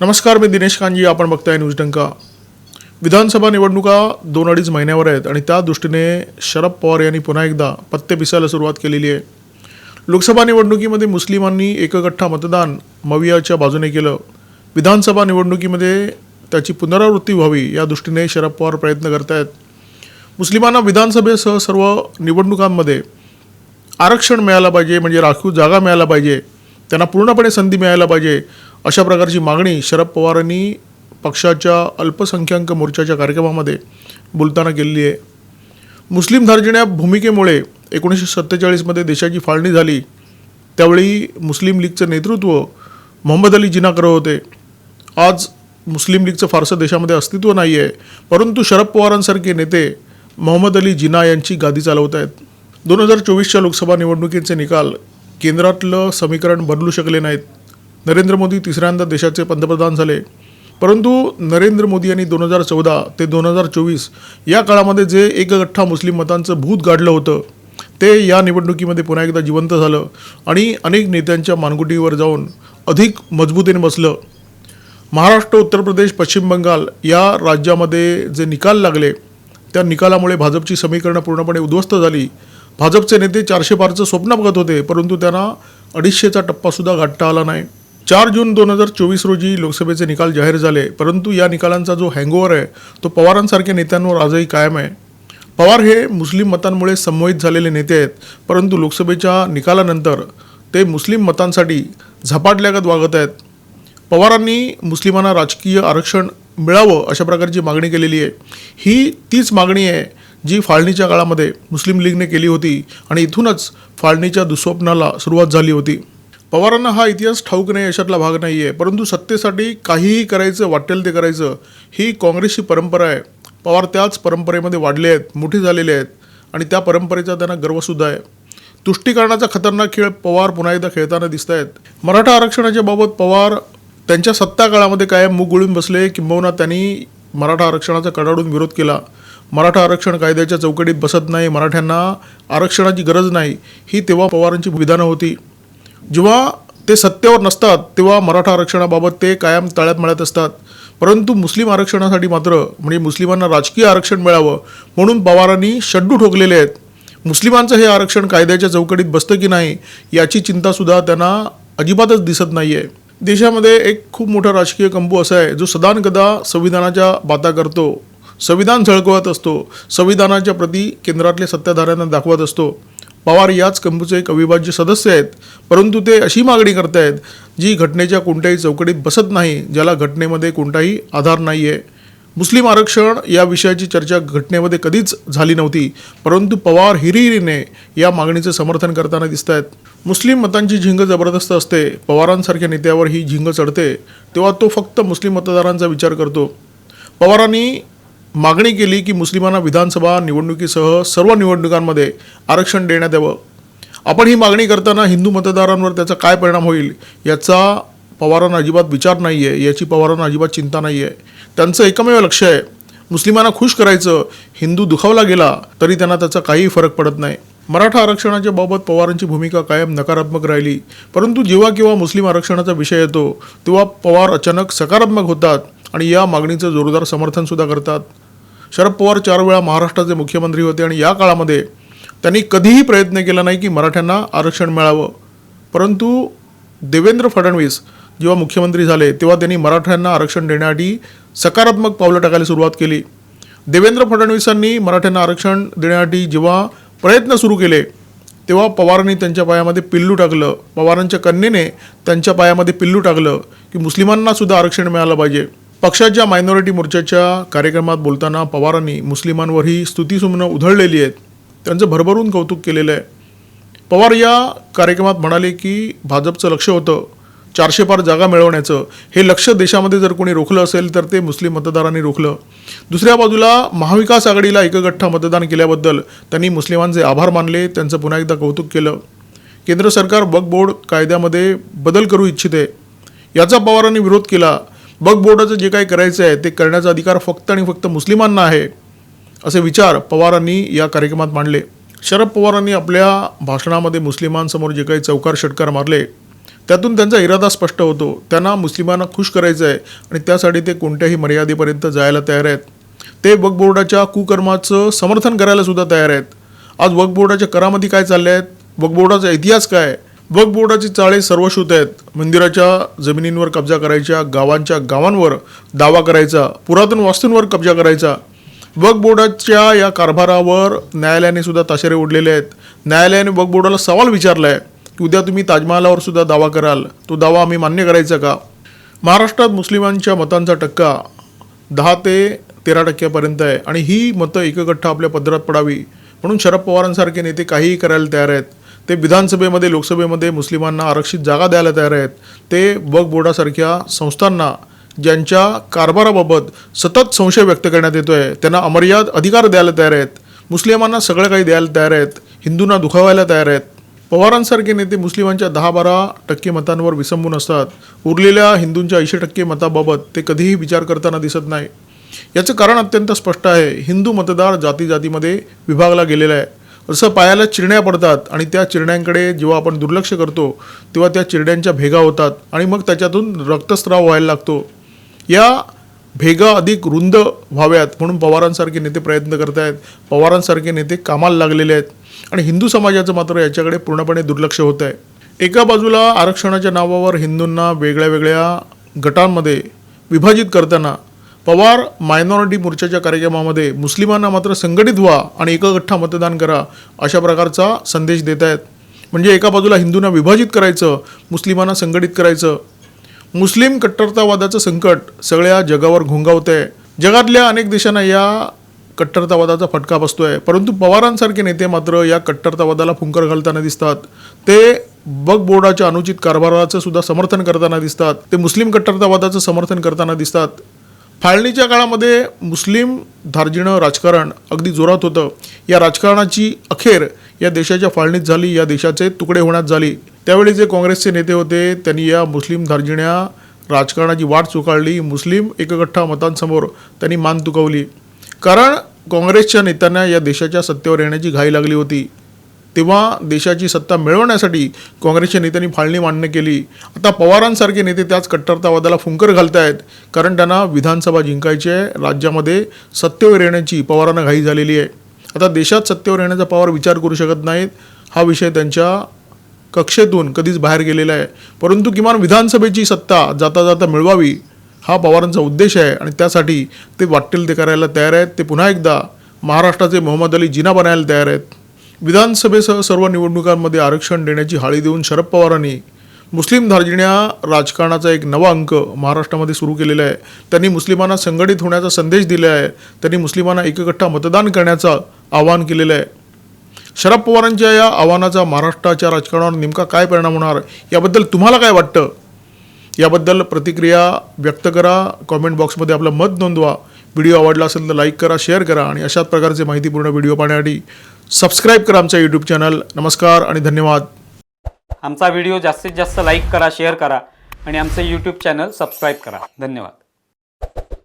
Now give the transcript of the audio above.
नमस्कार मी दिनेश कांजी आपण बघताय न्यूज डंका. विधानसभा निवडणुका दोन अडीच महिन्यावर आहेत आणि त्या दृष्टीने शरद पवार यांनी पुन्हा एकदा पत्ते पिसायला सुरुवात केलेली आहे. लोकसभा निवडणुकीमध्ये मुस्लिमांनी एकगठ्ठा मतदान मवियाच्या बाजूने केलं. विधानसभा निवडणुकीमध्ये त्याची पुनरावृत्ती व्हावी या दृष्टीने शरद पवार प्रयत्न करत आहेत मुस्लिमांना विधानसभेसह सर्व निवडणुकांमध्ये आरक्षण मिळालं पाहिजे म्हणजे राखीव जागा मिळायला पाहिजे त्यांना पूर्णपणे संधी मिळायला पाहिजे अशा प्रकारची मागणी शरद पवारांनी पक्षाच्या अल्पसंख्याक मोर्चाच्या कार्यक्रमामध्ये बोलताना केलेली आहे. मुस्लिम धार्जिण्या भूमिकेमुळे एकोणीसशे सत्तेचाळीसमध्ये देशाची फाळणी झाली. त्यावेळी मुस्लिम लीगचं नेतृत्व मोहम्मद अली जिना करत होते. आज मुस्लिम लीगचं फारसं देशामध्ये अस्तित्व नाही आहे परंतु शरद पवारांसारखे नेते मोहम्मद अली जिना यांची गादी चालवत आहेत. दोन हजार चोवीसच्या लोकसभा निवडणुकीचे निकाल केंद्रातलं समीकरण बदलू शकले नाहीत. नरेंद्र मोदी तिसऱ्यांदा देशाचे पंतप्रधान झाले. परंतु नरेंद्र मोदी यांनी दोन हजार चौदा ते दोन हजार चोवीस या काळामध्ये जे एकगठ्ठा मुस्लिम मतांचं भूत गाडलं होतं ते या निवडणुकीमध्ये पुन्हा एकदा जिवंत झालं आणि अनेक नेत्यांच्या मानगुटीवर जाऊन अधिक मजबूतीने बसलं. महाराष्ट्र उत्तर प्रदेश पश्चिम बंगाल या राज्यामध्ये जे निकाल लागले त्या निकालामुळे भाजपची समीकरणं पूर्णपणे उद्ध्वस्त झाली. भाजपचे नेते चारशे पारचं स्वप्न बघत होते परंतु त्यांना अडीचशेचा टप्पासुद्धा गाठता आला नाही. चार जून दोन हजार चोवीस रोजी लोकसभेचे निकाल जाहीर झाले परंतु या निकालांचा जो हँगओव्हर आहे तो पवारांसारख्या नेत्यांवर आजही कायम आहे. पवार हे मुस्लिम मतांमुळे संमोहित झालेले नेते आहेत परंतु लोकसभेच्या निकालानंतर ते मुस्लिम मतांसाठी झपाटल्यागत वागत आहेत. पवारांनी मुस्लिमांना राजकीय आरक्षण मिळावं अशा प्रकारची मागणी केलेली आहे. ही तीच मागणी आहे जी फाळणीच्या काळामध्ये मुस्लिम लीगने केली होती आणि इथूनच फाळणीच्या दुःस्वप्नाला सुरुवात झाली होती. पवारांना हा इतिहास ठाऊक नाही अशातला भाग नाही आहे परंतु सत्तेसाठी काहीही करायचं वाटेल ते करायचं ही काँग्रेसची परंपरा आहे. पवार त्याच परंपरेमध्ये वाढले आहेत मोठे झालेले आहेत आणि त्या परंपरेचा त्यांना गर्वसुद्धा आहे. तुष्टीकरणाचा खतरनाक खेळ पवार पुन्हा एकदा खेळताना दिसत आहेत. मराठा आरक्षणाच्या बाबत पवार त्यांच्या सत्ता काळामध्ये कायम मूग गुळून बसले किंबहुना त्यांनी मराठा आरक्षणाचा कडाडून विरोध केला. मराठा आरक्षण कायद्याच्या चौकटीत बसत नाही मराठ्यांना आरक्षणाची गरज नाही ही तेव्हा पवारांची विधानं होती. जेव्हा ते सत्तेवर नसतात तेव्हा मराठा आरक्षणाबाबत ते कायम तळ्यात मिळत असतात. परंतु मुस्लिम आरक्षणासाठी मात्र म्हणजे मुस्लिमांना राजकीय आरक्षण मिळावं म्हणून पवारांनी शड्डू ठोकलेले आहेत. मुस्लिमांचं हे आरक्षण कायद्याच्या चौकटीत बसतं की नाही याची चिंतासुद्धा त्यांना अजिबातच दिसत नाही आहे देशामध्ये एक खूप मोठा राजकीय कंबू असा आहे जो सदानकदा संविधानाच्या बाता करतो. संविधान झळकवत असतो. संविधानाच्या प्रती केंद्रातल्या सत्ताधाऱ्यांना दाखवत असतो. पवार याच कंबूचे एक अविभाज्य सदस्य आहेत परंतु ते अशी मागणी करतायत जी घटनेच्या कोणत्याही चौकटीत बसत नाही ज्याला घटनेमध्ये कोणताही आधार नाही आहे मुस्लिम आरक्षण या विषयाची चर्चा घटनेमध्ये कधीच झाली नव्हती परंतु पवार हिरिहिरीने या मागणीचं समर्थन करताना दिसत आहेत मुस्लिम मतांची झिंग जबरदस्त असते पवारांसारख्या नेत्यावर ही झिंग चढते तेव्हा तो फक्त मुस्लिम मतदारांचा विचार करतो. पवारांनी मागणी केली की मुस्लिमांना विधानसभा निवडणुकीसह सर्व निवडणुकांमध्ये आरक्षण देण्यात यावं. आपण ही मागणी करताना हिंदू मतदारांवर त्याचा काय परिणाम होईल याचा पवारांना अजिबात विचार नाही आहे याची पवारांना अजिबात चिंता नाही आहे त्यांचं एकमेव लक्ष आहे मुस्लिमांना खुश करायचं हिंदू दुखावला गेला तरी त्यांना त्याचा काहीही फरक पडत नाही. मराठा आरक्षणाच्या बाबत पवारांची भूमिका कायम नकारात्मक राहिली. परंतु जेव्हा केव्हा मुस्लिम आरक्षणाचा विषय येतो तेव्हा पवार अचानक सकारात्मक होतात. आणि या मागणीचं जोरदार समर्थनसुद्धा करतात. शरद पवार चार वेळा महाराष्ट्राचे मुख्यमंत्री होते आणि या काळामध्ये त्यांनी कधीही प्रयत्न केला नाही की मराठ्यांना आरक्षण मिळावं. परंतु देवेंद्र फडणवीस जेव्हा मुख्यमंत्री झाले तेव्हा त्यांनी मराठ्यांना आरक्षण देण्यासाठी सकारात्मक पावलं टाकायला सुरुवात केली. देवेंद्र फडणवीसांनी मराठ्यांना आरक्षण देण्यासाठी जेव्हा प्रयत्न सुरू केले तेव्हा पवारांनी त्यांच्या पायामध्ये पिल्लू टाकलं. पवारांच्या कन्येने त्यांच्या पायामध्ये पिल्लू टाकलं की मुस्लिमांना सुद्धा आरक्षण मिळालं पाहिजे. पक्षाच्या मायनॉरिटी मोर्चाच्या कार्यक्रमात बोलताना पवारांनी मुस्लिमांवर ही स्तुतीसुमनं उधळलेली आहेत त्यांचं भरभरून कौतुक केलेलं आहे. पवार या कार्यक्रमात म्हणाले की भाजपचं लक्ष होतं चारशे पार जागा मिळवण्याचं. हे लक्ष देशामध्ये जर कोणी रोखलं असेल तर ते मुस्लिम मतदारांनी रोखलं. दुसऱ्या बाजूला महाविकास आघाडीला एकगठ्ठा मतदान केल्याबद्दल त्यांनी मुस्लिमांचे आभार मानले त्यांचं पुन्हा एकदा कौतुक केलं. केंद्र सरकार वक्फ बोर्ड कायद्यामध्ये बदल करू इच्छिते. याचा पवारांनी विरोध केला. वक्फ बोर्डाचं जे काही करायचं आहे ते करण्याचा अधिकार फक्त आणि फक्त मुस्लिमांना आहे असे विचार पवारांनी या कार्यक्रमात मांडले. शरद पवारांनी आपल्या भाषणामध्ये मुस्लिमांसमोर जे काही चौकार षटकार मारले त्यातून त्यांचा इरादा स्पष्ट होतो. त्यांना मुस्लिमांना खुश करायचं आहे आणि त्यासाठी ते कोणत्याही मर्यादेपर्यंत जायला तयार आहेत. ते वक्फ बोर्डाच्या कुकर्माचं समर्थन करायला सुद्धा तयार आहेत. आज वक्फ बोर्डाच्या करामध्ये काय चालले आहेत वक्फ बोर्डाचा इतिहास काय? आहे? वक्फ बोर्डाची चाळे सर्वश्रुत आहेत. मंदिराच्या जमिनींवर कब्जा करायच्या गावांच्या गावांवर दावा करायचा पुरातन वास्तूंवर कब्जा करायचा. वक्फ बोर्डाच्या या कारभारावर न्यायालयाने सुद्धा ताशेरे ओढलेले आहेत. न्यायालयाने वक्फ बोर्डाला सवाल विचारला आहे की उद्या तुम्ही ताजमहालावर सुद्धा दावा कराल. तो दावा आम्ही मान्य करायचा का? महाराष्ट्रात मुस्लिमांच्या मतांचा टक्का दहा ते तेरा टक्क्यापर्यंत आहे. आणि ही मतं एकगठ्ठा आपल्या पदरात पडावी. म्हणून शरद पवारांसारखे नेते काहीही करायला तयार आहेत. ते विधानसभेमध्ये लोकसभेमध्ये मुस्लिमांना आरक्षित जागा द्यायला तयार आहेत. ते वक्फ बोर्डासारख्या संस्थांना ज्यांच्या कारभाराबाबत सतत संशय व्यक्त करण्यात येतो आहे त्यांना अमर्याद अधिकार द्यायला तयार आहेत. मुस्लिमांना सगळं काही द्यायला तयार आहेत. हिंदूंना दुखावायला तयार आहेत. पवारांसारखे नेते मुस्लिमांच्या दहा बारा टक्के मतांवर विसंबून असतात. उरलेल्या हिंदूंच्या ऐंशी टक्के मताबाबत ते कधीही विचार करताना दिसत नाही. याचं कारण अत्यंत स्पष्ट आहे. हिंदू मतदार जाती जातीमध्ये विभागला गेलेला आहे. असं पायाला चिरण्या पडतात आणि त्या चिरण्यांकडे जेव्हा आपण दुर्लक्ष करतो तेव्हा त्या चिरण्यांच्या भेगा होतात आणि मग त्याच्यातून रक्तस्राव व्हायला लागतो. या भेगा अधिक रुंद व्हाव्यात म्हणून पवारांसारखे नेते प्रयत्न करत आहेत पवारांसारखे नेते कामाला लागलेले आहेत. आणि हिंदू समाजाचं मात्र याच्याकडे पूर्णपणे दुर्लक्ष होत आहे एका बाजूला आरक्षणाच्या नावावर हिंदूंना वेगळ्या वेगळ्या गटांमध्ये विभाजित करताना पवार मायनॉरिटी मोर्चाच्या कार्यक्रमामध्ये मुस्लिमांना मात्र संघटित व्हा आणि एकगठ्ठा मतदान करा अशा प्रकारचा संदेश देत आहेत. म्हणजे एका बाजूला हिंदूंना विभाजित करायचं मुस्लिमांना संघटित करायचं. मुस्लिम कट्टरतावादाचं संकट सगळ्या जगावर घोंगावत आहे जगातल्या अनेक देशांना या कट्टरतावादाचा फटका बसतो आहे परंतु पवारांसारखे नेते मात्र या कट्टरतावादाला फुंकर घालताना दिसतात. ते बग बोर्डाच्या अनुचित कारभाराचं सुद्धा समर्थन करताना दिसतात. ते मुस्लिम कट्टरतावादाचं समर्थन करताना दिसतात. फाळणीच्या काळामध्ये मुस्लिम धार्जिणं राजकारण अगदी जोरात होतं. या राजकारणाची अखेर या देशाच्या फाळणीत झाली या देशाचे तुकडे होण्यात झाली. त्यावेळी जे काँग्रेसचे नेते होते त्यांनी या मुस्लिम धार्जिण्या राजकारणाची वाट चुकाळली मुस्लिम एकगठ्ठा मतांसमोर त्यांनी मान तुकवली. कारण काँग्रेसच्या नेत्यांना या देशाच्या सत्तेवर येण्याची घाई लागली होती. तेव्हा देशाची सत्ता मिळवण्यासाठी काँग्रेसच्या नेत्यांनी फाळणी मान्य केली. आता पवारांसारखे नेते त्याच कट्टरतावादाला फुंकर घालतायत कारण त्यांना विधानसभा जिंकायची आहे राज्यामध्ये सत्तेवर येण्याची पवारांना घाई झालेली आहे. आता देशात सत्तेवर येण्याचा पवार विचार करू शकत नाहीत हा विषय त्यांच्या कक्षेतून कधीच बाहेर गेलेला आहे. परंतु किमान विधानसभेची सत्ता जाता जाता मिळवावी हा पवारांचा उद्देश आहे आणि त्यासाठी ते वाटेल ते करायला तयार आहेत. ते पुन्हा एकदा महाराष्ट्राचे मोहम्मद अली जिना बनायला तयार आहेत. विधानसभेसह सर्व निवडणुकांमध्ये आरक्षण देण्याची हाळी देऊन शरद पवारांनी मुस्लिम धार्जिण्या राजकारणाचा एक नवा अंक महाराष्ट्रामध्ये सुरू केलेला आहे. त्यांनी मुस्लिमांना संघटित होण्याचा संदेश दिला आहे. त्यांनी मुस्लिमांना एकगठ्ठा मतदान करण्याचं आवाहन केलेलं आहे. शरद पवारांच्या या आव्हानाचा महाराष्ट्राच्या राजकारणावर नेमका काय परिणाम होणार? याबद्दल तुम्हाला काय वाटतं? याबद्दल प्रतिक्रिया व्यक्त करा. कॉमेंट बॉक्समध्ये आपलं मत नोंदवा. व्हिडिओ आवडला असेल तर लाईक करा शेअर करा आणि अशाच प्रकारचे माहितीपूर्ण व्हिडिओ पाहण्यासाठी सबस्क्राईब करा आमचं यूट्यूब चॅनल नमस्कार आणि धन्यवाद. आमचा व्हिडिओ जास्तीत जास्त लाईक करा शेअर करा आणि आमचं यूट्यूब चॅनल सबस्क्राईब करा. धन्यवाद.